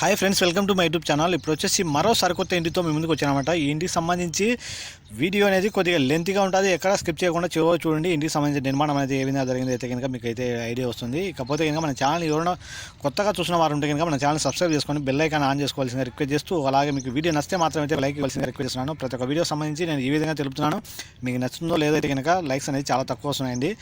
Hi friends welcome to my YouTube channel ఇప్పుడు వచ్చేసి మరో సరికొత్త ఇంటితో మీ ముందుకు వచ్చానమాట. ఈ ఇంటికి సంబంధించి వీడియో అనేది కొద్దిగా లెంత్గా ఉంటుంది. ఎక్కడ స్కిప్ చేయకుండా చివరి చూడండి. ఇంటికి సంబంధించిన నిర్మాణం అనేది ఏ విధంగా జరిగింది అయితే కనుక మీకు అయితే ఐడియా వస్తుంది. ఇకపోతే కనుక మన ఛానల్ ఎవరైనా కొత్తగా చూసిన వారు ఉంటే కనుక మన ఛానల్ సబ్స్క్రైబ్ చేసుకొని బెల్ ఐకాన్ ఆన్ చేసుకోవాల్సిందిగా రిక్వెస్ట్ చేస్తూ అలాగే మీకు వీడియో నచ్చితే మాత్రం అయితే లైక్ ఇవ్వాల్సిందిగా రిక్వెస్ట్ చేస్తున్నాను. ప్రతి ఒక్క వీడియో సంబంధించి నేను ఈ విధంగా తెలుపుతున్నాను. మీకు నచ్చుతుందో లేదో అయితే కనుక లైక్స్ అనేది చాలా తక్కువ వస్తున్నాయండి.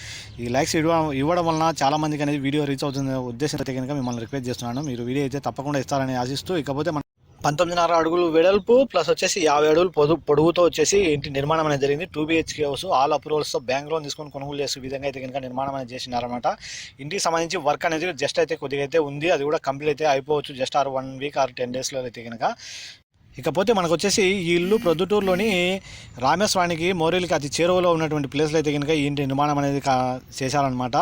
ఈ లైక్స్ ఇవ్వడం ఇవ్వడం వలన చాలామందికి అనేది వీడియో రీచ్ అవుతుంది ఉద్దేశం అయితే కనుక మిమ్మల్ని రిక్వెస్ట్ చేస్తున్నాను. మీరు వీడియో అయితే తప్పకుండా ఇస్తారని ఆశిస్తూ ఇకపోతే మన పంతొమ్మిదిన్నర అడుగులు వెడల్పు ప్లస్ వచ్చేసి యాభై అడుగులు పొదు పొడుగుతో వచ్చేసి ఇంటి నిర్మాణం అనేది జరిగింది. టూ బీహెచ్కే హౌస్ ఆల్ అప్రూవల్స్తో బ్యాంక్ లోన్ తీసుకొని కొనుగోలు చేసే విధంగా అయితే కనుక నిర్మాణం అనేది చేసినారనమాట ఇంటికి సంబంధించి వర్క్ అనేది జస్ట్ అయితే కొద్దిగా అయితే ఉంది. అది కూడా కంప్లీట్ అయితే అయిపోవచ్చు. Just or one week or ten డేస్లో అయితే కనుక. ఇకపోతే మనకు వచ్చేసి ఈ ఇల్లు ప్రొద్దుటూరులోని రామేశ్వరానికి మోరేలికి అతి చేరువలో ఉన్నటువంటి ప్లేస్లో అయితే కనుక ఈ ఇంటి నిర్మాణం అనేది చేశారనమాట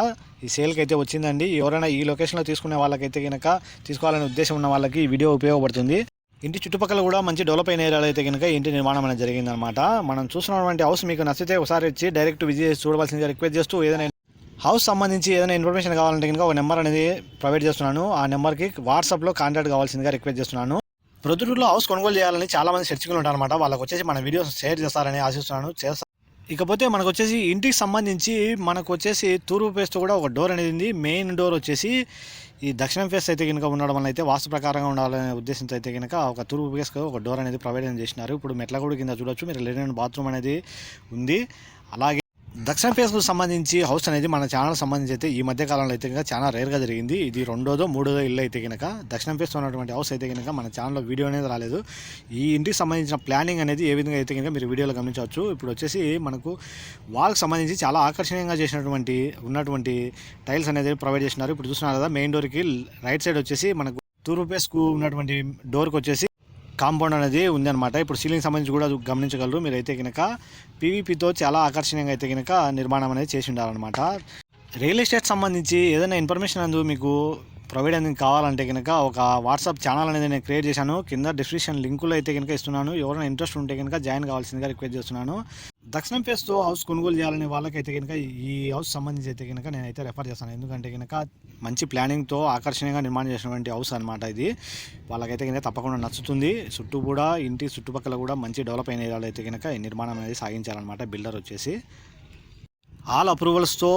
ఈ సేల్కి అయితే వచ్చిందండి. ఎవరైనా ఈ లొకేషన్లో తీసుకునే వాళ్ళకైతే కనుక తీసుకోవాలనే ఉద్దేశం ఉన్న వాళ్ళకి ఈ వీడియో ఉపయోగపడుతుంది. ఇంటి చుట్టుపక్కల కూడా మంచి డెవలప్ అయిన ఏరియాలో అయితే కనుక ఇంటి నిర్మాణం అనేది జరిగిందనమాట మనం చూసినటువంటి హౌస్ మీకు నచ్చితే ఒకసారి వచ్చి డైరెక్ట్ విజిట్ చేసి చూడవలసిందిగా రిక్వెస్ట్ చేస్తూ ఏదైనా హౌస్ సంబంధించి ఏదైనా ఇన్ఫర్మేషన్ కావాలంటే కనుక ఒక నెంబర్ అనేది ప్రొవైడ్ చేస్తున్నాను. ఆ నెంబర్కి వాట్సాప్లో కాంటాక్ట్ కావాల్సిందిగా రిక్వెస్ట్ చేస్తున్నాను. ప్రొద్దుటూరులో హౌస్ కొనుగోలు చేయాలని చాలా మంది సెర్చ్లు ఉంటారనమాట వాళ్ళకి వచ్చేసి మన వీడియోస్ షేర్ చేస్తారని ఆశిస్తున్నాను. చేస్తా ఇకపోతే మనకు వచ్చేసి ఇంటికి సంబంధించి మనకు వచ్చేసి తూర్పు ఫేస్తో కూడా ఒక డోర్ అనేది ఉంది. మెయిన్ డోర్ వచ్చేసి ఈ దక్షిణం ఫేస్ అయితే కనుక ఉండడం వల్ల అయితే వాస్తు ప్రకారంగా ఉండాలనే ఉద్దేశంతో అయితే కనుక ఒక తూర్పు ఫేస్కి ఒక డోర్ అనేది ప్రొవైడ్ చేసినారు. ఇప్పుడు మెట్లగూడ కింద చూడొచ్చు. మీరు లెనిన్ బాత్రూమ్ అనేది ఉంది. అలాగే దక్షిణ ఫేస్కు సంబంధించి హౌస్ అనేది మన ఛానల్ సంబంధించి అయితే ఈ మధ్య కాలంలో అయితే కనుక చాలా రేర్గా జరిగింది. ఇది రెండోదో మూడోదో ఇల్లు అయితే కనుక దక్షిణ ఫేస్ ఉన్నటువంటి హౌస్ అయితే కనుక మన ఛానల్లో వీడియో అనేది రాలేదు. ఈ ఇంటికి సంబంధించిన ప్లానింగ్ అనేది ఏ విధంగా అయితే కనుక మీరు వీడియోలో గమనించవచ్చు. ఇప్పుడు వచ్చేసి మనకు వాళ్ళకి సంబంధించి చాలా ఆకర్షణీయంగా చేసినటువంటి ఉన్నటువంటి టైల్స్ అనేది ప్రొవైడ్ చేసినారు ఇప్పుడు చూస్తున్నారు కదా మెయిన్ డోర్కి రైట్ సైడ్ వచ్చేసి మనకు తూర్పు ఫేస్కు ఉన్నటువంటి డోర్కి వచ్చేసి కాంపౌండ్ అనేది ఉందన్నమాట. ఇప్పుడు సీలింగ్ సంబంధించి కూడా గమనించగలరు. మీరైతే కనుక పీవీపీతో చాలా ఆకర్షణీయంగా అయితే కనుక నిర్మాణం అనేది చేసి ఉండాలన్నమాట. రియల్ ఎస్టేట్ సంబంధించి ఏదైనా ఇన్ఫర్మేషన్ అందు మీకు ప్రొవైడ్ అనేది కావాలంటే కనుక ఒక వాట్సాప్ ఛానల్ అనేది నేను క్రియేట్ చేశాను. కింద డిస్క్రిప్షన్ లింకులు అయితే కనుక ఇస్తున్నాను. ఎవరైనా ఇంట్రెస్ట్ ఉంటే కనుక జాయిన్ కావాల్సిందిగా రిక్వెస్ట్ చేస్తున్నాను. దక్షిణం ఫేస్తో హౌస్ కొనుగోలు చేయాలనే వాళ్ళకైతే కనుక ఈ హౌస్ సంబంధించి అయితే కనుక నేనైతే రెఫర్ చేస్తాను. ఎందుకంటే కనుక మంచి ప్లానింగ్తో ఆకర్షణీయంగా నిర్మాణం చేసినటువంటి హౌస్ అనమాట ఇది. వాళ్ళకైతే కనుక తప్పకుండా నచ్చుతుంది. చుట్టూ కూడా ఇంటి చుట్టుపక్కల కూడా మంచి డెవలప్ అయిన ఏరియాలో అయితే కనుక ఈ నిర్మాణం అనేది సాగించాలన్నమాట బిల్డర్ వచ్చేసి. ఆల్ అప్రూవల్స్తో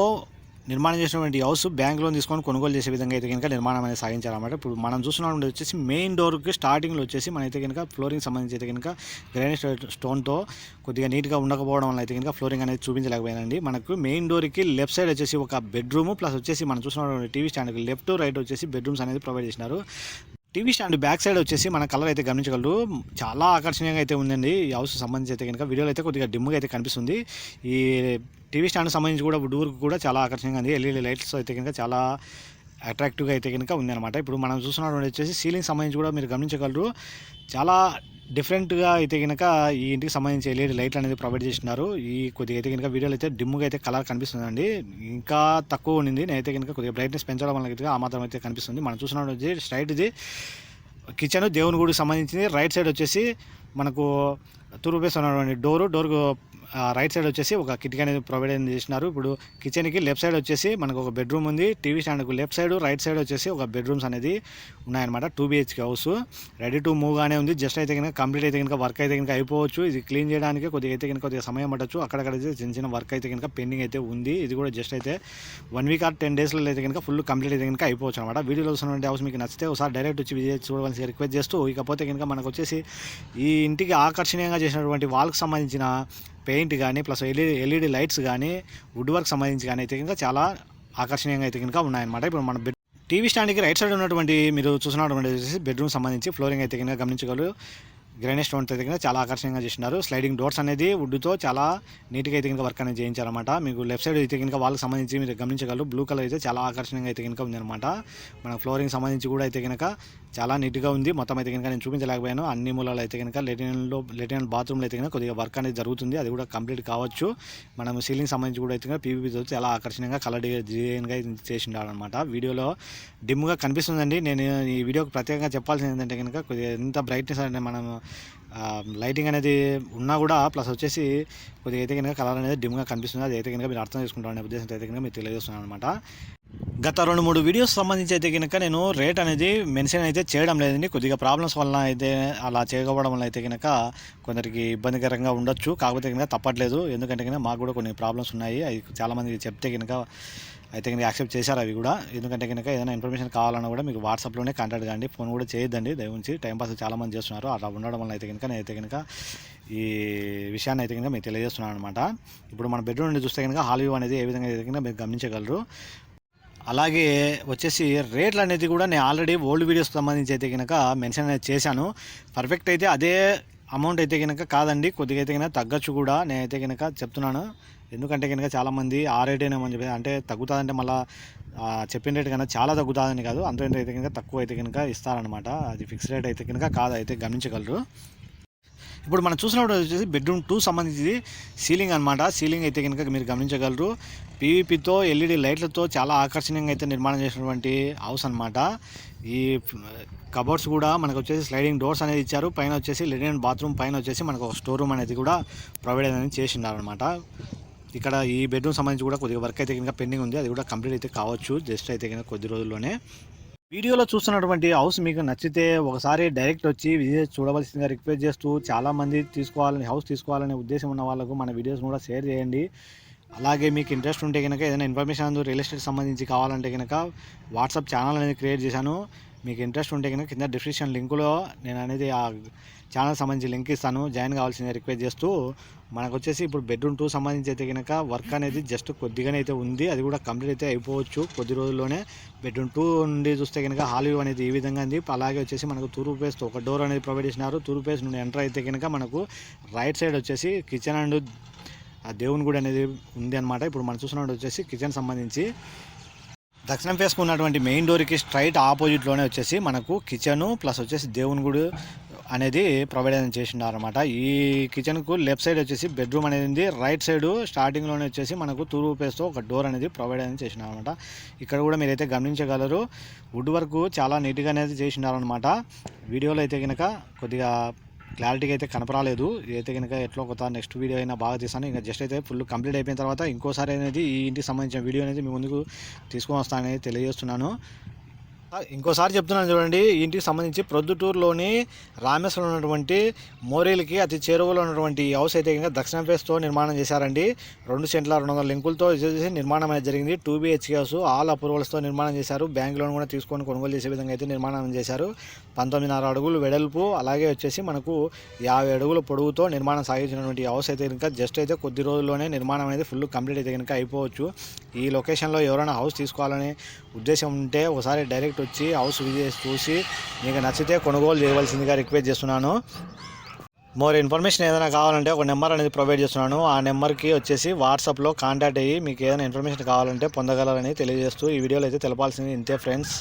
నిర్మాణం చేసినటువంటి హౌస్ బ్యాంక్ లోన్ తీసుకొని కొనుగోలు చేసే విధంగా అయితే కనుక నిర్మాణం అనేది సాగించాలన్నమాట ఇప్పుడు మనం చూస్తున్నటువంటి వచ్చేసి మెయిన్ డోర్కి స్టార్టింగ్లో వచ్చేసి మనైతే కనుక ఫ్లోరింగ్ సంబంధించి అయితే కనుక గ్రానైట్ స్టోన్తో కొద్దిగా నీట్గా ఉండకపోవడం వల్ల అయితే కనుక ఫ్లోరింగ్ అనేది చూపించలేకపోయానండి మనకు మెయిన్ డోర్కి లెఫ్ట్ సైడ్ వచ్చేసి ఒక బెడ్రూమ్ ప్లస్ వచ్చేసి మనం చూసినటువంటి టీవీ స్టాండ్కి లెఫ్ట్ రైట్ వచ్చేసి బెడ్రూమ్స్ అనేది ప్రొవైడ్ చేసినారు. టీవీ స్టాండ్ బ్యాక్ సైడ్ వచ్చేసి మన కలర్ అయితే గమనించగలరు. చాలా ఆకర్షణీయంగా అయితే ఉందండి. ఈ హౌస్ సంబంధించి అయితే కనుక వీడియోలో అయితే కొద్దిగా డిమ్గా అయితే కనిపిస్తుంది. ఈ టీవీ స్టాండ్ సంబంధించి కూడా డోర్ కూడా చాలా ఆకర్షణీయంగా ఉంది. ఎల్ఈడి లైట్స్ అయితే కనుక చాలా అట్రాక్టివ్గా అయితే కనుక ఉందన్నమాట. ఇప్పుడు మనం చూస్తున్నటువంటి వచ్చేసి సీలింగ్ సంబంధించి కూడా మీరు గమనించగలరు. చాలా డిఫరెంట్గా అయితే కనుక ఈ ఇంటికి సంబంధించి ఎల్ఈడి లైట్లు అనేది ప్రొవైడ్ చేసినారు ఈ కొద్దిగా అయితే కనుక వీడియోలో అయితే డిమ్గా అయితే కలర్ కనిపిస్తుందండి. ఇంకా తక్కువ ఉండింది. నేనైతే కనుక కొద్దిగా బ్రైట్నెస్ పెంచడం వల్ల అయితే ఆ మాత్రం అయితే కనిపిస్తుంది. మనం చూసినట్టు వచ్చి స్ట్రైట్ ఇది. కిచెన్ దేవుని గుడికి సంబంధించింది. రైట్ సైడ్ వచ్చేసి మనకు తూర్పు ఫేస్ ఉన్నటువంటి డోరు. డోర్కు రైట్ సైడ్ వచ్చేసి ఒక కిటికీ అనేది ప్రొవైడ్ అనేది చేసినారు. ఇప్పుడు కిచెన్కి లెఫ్ట్ సైడ్ వచ్చేసి మనకు ఒక బెడ్రూమ్ ఉంది. టీవీ స్టాండ్కు లెఫ్ట్ సైడ్ రైట్ సైడ్ వచ్చేసి ఒక బెడ్రూమ్స్ అనేది ఉన్నాయన్నమాట. Two BHK house. Ready to మూవ్గానే ఉంది. జస్ట్ అయితే కనుక కంప్లీట్ అయితే కనుక వర్క్ అయితే కనుక అయిపోవచ్చు. ఇది క్లీన్ చేయడానికి కొద్దిగా అయితే కనుక కొద్దిగా సమయం పట్టచ్చు. అక్కడక్కడ అయితే చిన్న చిన్న వర్క్ అయితే కనుక పెండింగ్ అయితే ఉంది. ఇది కూడా జస్ట్ అయితే వన్ వీక్ ఆర్ టెన్ డేస్లో అయితే కనుక ఫుల్ కంప్లీట్ అయితే కనుక అయిపోవచ్చు అనమాట వీడియోలో వస్తున్నటువంటి హౌస్ మీకు నచ్చితే ఒకసారి డైరెక్ట్ వచ్చి విజిట్ చూడవలసి రిక్వెస్ట్ చేస్తూ ఇకపోతే కనుక మనకు వచ్చేసి ఈ ఇంటికి ఆకర్షణీయంగా చేసినటువంటి వాళ్ళకి సంబంధించిన పెయింట్ కానీ ప్లస్ ఎల్ఈడి ఎల్ఈడి లైట్స్ కానీ వుడ్ వర్క్ సంబంధించి కానీ అయితే కనుక చాలా ఆకర్షణీయంగా అయితే కనుక ఉన్నాయన్నమాట. ఇప్పుడు మన బెడ్ టీవీ స్టాండ్కి రైట్ సైడ్ ఉన్నటువంటి మీరు చూసినటువంటి బెడ్రూమ్ సంబంధించి ఫ్లోరింగ్ అయితే కనుక గమనించగలరు. గ్రైనేజ్ స్టోన్ అయితే కనుక చాలా ఆకర్షణీయంగా చేసినారు స్లైడింగ్ డోర్స్ అనేది వుడ్తో చాలా నీట్గా అయితే కనుక వర్క్ అనేది చేయించారన్నమాట. మీకు లెఫ్ట్ సైడ్ అయితే కనుక వాళ్ళకి సంబంధించి మీరు గమనించగలరు. బ్లూ కలర్ అయితే చాలా ఆకర్షణీయంగా అయితే కనుక ఉందన్నమాట. మన ఫ్లోరింగ్ సంబంధించి కూడా అయితే కనుక చాలా నీట్గా ఉంది. మొత్తం అయితే కనుక నేను చూపించలేకపోయాను. అన్ని మూలలో అయితే కనుక లెటిన్లో లెటిన్ బాత్రూమ్లో అయితే కనుక కొద్దిగా వర్క్ అనేది జరుగుతుంది. అది కూడా కంప్లీట్ కావచ్చు. మనం సీలింగ్ సంబంధించి కూడా అయితే కనుక పీవీపీతో చాలా ఆకర్షణీయంగా కలర్ డిజైన్గా చేసిండాలన్నమాట వీడియోలో డిమ్గా కనిపిస్తుందండి. నేను ఈ వీడియోకి ప్రత్యేకంగా చెప్పాల్సింది ఏంటంటే కనుక కొద్దిగా ఎంత బ్రైట్నెస్ అంటే మనం లైటింగ్ అనేది ఉన్నా కూడా ప్లస్ వచ్చేసి కొద్దిగా అయితే కనుక కలర్ అనేది డిమ్గా కనిపిస్తుంది. అది అయితే కనుక మీరు అర్థం చేసుకుంటాం అనే ఉద్దేశంతో అయితే కనుక మీరు తెలియజేస్తున్నాను అనమాట గత రెండు మూడు వీడియోస్ సంబంధించి అయితే కనుక నేను రేట్ అనేది మెన్షన్ అయితే చేయడం లేదండి. కొద్దిగా ప్రాబ్లమ్స్ వల్ల అయితే అలా చేయకపోవడం వల్ల అయితే కనుక కొందరికి ఇబ్బందికరంగా ఉండొచ్చు. కాకపోతే కనుక తప్పట్లేదు. ఎందుకంటే కనుక మాకు కూడా కొన్ని ప్రాబ్లమ్స్ ఉన్నాయి. అవి చాలామందికి చెప్తే కనుక అయితే కనుక యాక్సెప్ట్ చేశారు అవి కూడా. ఎందుకంటే కనుక ఏదైనా ఇన్ఫర్మేషన్ కావాలన్నా కూడా మీకు వాట్సాప్లోనే కాంటాక్ట్ కాండి ఫోన్ కూడా చేయొద్దండి. దయవుంచి టైంపాస్ చాలామంది చేస్తున్నారు. అలా ఉండడం వల్ల అయితే కనుక నేనైతే కనుక ఈ విషయాన్ని అయితే కనుక మీకు తెలియజేస్తున్నాను అనమాట ఇప్పుడు మన బెడ్రూమ్ నుండి చూస్తే కనుక హాల్ వ్యూ అనేది ఏ విధంగా అయితే కనుక మీరు గమనించగలరు? అలాగే వచ్చేసి రేట్లు అనేది కూడా నేను ఆల్రెడీ ఓల్డ్ వీడియోస్ సంబంధించి అయితే కనుక మెన్షన్ అనేది చేశాను. పర్ఫెక్ట్ అయితే అదే అమౌంట్ అయితే కనుక కాదండి. కొద్దిగా అయితే కనుక తగ్గచ్చు కూడా నేనైతే కనుక చెప్తున్నాను. ఎందుకంటే కనుక చాలామంది ఆ రేట్ అయినామని చెప్పి అంటే తగ్గుతుందంటే మళ్ళీ చెప్పిన రేట్ కన్నా చాలా తగ్గుతుందని కాదు. అంత అయితే కనుక తక్కువ అయితే కనుక ఇస్తారనమాట అది ఫిక్స్ రేట్ అయితే కనుక కాదు అయితే గమనించగలరు. ఇప్పుడు మనం చూసినప్పుడు వచ్చేసి బెడ్రూమ్ టూ సంబంధించి సీలింగ్ అనమాట సీలింగ్ అయితే కనుక మీరు గమనించగలరు. పీవీపీతో ఎల్ఈడి లైట్లతో చాలా ఆకర్షణీయంగా అయితే నిర్మాణం చేసినటువంటి హౌస్ అనమాట ఈ కబోర్డ్స్ కూడా మనకు వచ్చేసి స్లైడింగ్ డోర్స్ అనేది ఇచ్చారు. పైన వచ్చేసి లెడిన్ బాత్రూమ్ పైన వచ్చేసి మనకు ఒక స్టోర్ రూమ్ అనేది కూడా ప్రొవైడ్ అనేది చేసినారు అనమాట ఇక్కడ ఈ బెడ్రూమ్ సంబంధించి కూడా కొద్దిగా వర్క్ అయితే కనుక పెండింగ్ ఉంది. అది కూడా కంప్లీట్ అయితే కావచ్చు. జస్ట్ అయితే కనుక కొద్ది రోజుల్లోనే. వీడియోలో చూస్తున్నటువంటి హౌస్ మీకు నచ్చితే ఒకసారి డైరెక్ట్ వచ్చి విజిట్ చూడవలసిందిగా రిక్వెస్ట్ చేస్తూ చాలామంది తీసుకోవాలని హౌస్ తీసుకోవాలనే ఉద్దేశం ఉన్న వాళ్ళకు మన వీడియోస్ కూడా షేర్ చేయండి. అలాగే మీకు ఇంట్రెస్ట్ ఉంటే కనుక ఏదైనా ఇన్ఫర్మేషన్ రియల్ ఎస్టేట్ సంబంధించి కావాలంటే కనుక వాట్సాప్ ఛానల్ అనేది క్రియేట్ చేశాను. మీకు ఇంట్రెస్ట్ ఉంటే కనుక కింద డిస్క్రిప్షన్ లింకులో నేను అనేది ఆ ఛానల్ సంబంధించి లింక్ ఇస్తాను. జాయిన్ కావాల్సింది రిక్వెస్ట్ చేస్తూ. మనకు వచ్చేసి ఇప్పుడు బెడ్రూమ్ టూ సంబంధించి అయితే కనుక వర్క్ అనేది జస్ట్ కొద్దిగానే అయితే ఉంది. అది కూడా కంప్లీట్ అయితే అయిపోవచ్చు. కొద్ది రోజుల్లోనే బెడ్రూమ్ టూ నుండి చూస్తే కనుక హాల్ వ్యూ అనేది ఈ విధంగా ఉంది. అలాగే వచ్చేసి మనకు తూర్పు పేస్ట్ ఒక డోర్ అనేది ప్రొవైడ్ చేసినారు. తూర్పు ఫేస్ నుండి ఎంటర్ అయితే కనుక మనకు రైట్ సైడ్ వచ్చేసి కిచెన్ అండ్ ఆ దేవుని గుడి అనేది ఉంది అనమాట ఇప్పుడు మనం చూసినట్టు వచ్చేసి కిచెన్ సంబంధించి. దక్షిణం ఫేస్కు ఉన్నటువంటి మెయిన్ డోర్కి స్ట్రైట్ ఆపోజిట్లోనే వచ్చేసి మనకు కిచెను ప్లస్ వచ్చేసి దేవుని గుడి అనేది ప్రొవైడ్ అనేది ఈ కిచెన్కు లెఫ్ట్ సైడ్ వచ్చేసి బెడ్రూమ్ అనేది ఉంది. రైట్ సైడ్ స్టార్టింగ్లోనే వచ్చేసి మనకు తూర్పు పేస్తో ఒక డోర్ అనేది ప్రొవైడ్ అనేది చేసినారు అనమాట ఇక్కడ కూడా మీరైతే గమనించగలరు. వుడ్ వర్క్ చాలా నీట్గా అనేది చేసినారనమాట వీడియోలో అయితే కనుక కొద్దిగా క్లారిటీగా అయితే కనపరాలేదు. అయితే కనుక ఎట్లా కొత్త నెక్స్ట్ వీడియో అయినా బాగా తీస్తాను. ఇంకా జస్ట్ అయితే ఫుల్ కంప్లీట్ అయిపోయిన తర్వాత ఇంకోసారి అనేది ఈ ఇంటికి సంబంధించిన వీడియో అనేది మీ ముందుకు తీసుకొని వస్తానని తెలియజేస్తున్నాను. ఇంకోసారి చెప్తున్నాను చూడండి ఇంటికి సంబంధించి ప్రొద్దుటూరులోని రామేశ్వరం ఉన్నటువంటి మోరీలకి అతి చేరువలో ఉన్నటువంటి ఈ హౌస్ అయితే కనుక దక్షిణ ఫేస్తో నిర్మాణం చేశారండి. రెండు సెంట్ల రెండు వందల లింకులతో చేసి నిర్మాణం అనేది జరిగింది. టూ బీహెచ్కే హౌస్ ఆల్ అప్రూవల్స్తో నిర్మాణం చేశారు. బ్యాంక్ లోన్ కూడా తీసుకొని కొనుగోలు చేసే విధంగా అయితే నిర్మాణం చేశారు. పంతొమ్మిదిన్నర అడుగులు వెడల్పు అలాగే వచ్చేసి మనకు యాభై అడుగుల పొడవుతో నిర్మాణం సాగించినటువంటి హౌస్ అయితే కనుక జస్ట్ అయితే కొద్ది రోజుల్లోనే నిర్మాణం అనేది ఫుల్ కంప్లీట్ అయితే కనుక అయిపోవచ్చు. ఈ లొకేషన్లో ఎవరైనా హౌస్ తీసుకోవాలనే ఉద్దేశం ఉంటే ఒకసారి డైరెక్ట్ వచ్చి హౌస్ విజిట్ చూసి మీకు నచ్చితే కొనుగోలు చేయవలసిందిగా రిక్వెస్ట్ చేస్తున్నాను. మోర్ ఇన్ఫర్మేషన్ ఏదైనా కావాలంటే ఒక నెంబర్ అనేది ప్రొవైడ్ చేస్తున్నాను. ఆ నెంబర్కి వచ్చేసి వాట్సాప్లో కాంటాక్ట్ అయ్యి మీకు ఏదైనా ఇన్ఫర్మేషన్ కావాలంటే పొందగలరని తెలియజేస్తూ ఈ వీడియోలో అయితే తెలపాల్సింది ఇంతే ఫ్రెండ్స్.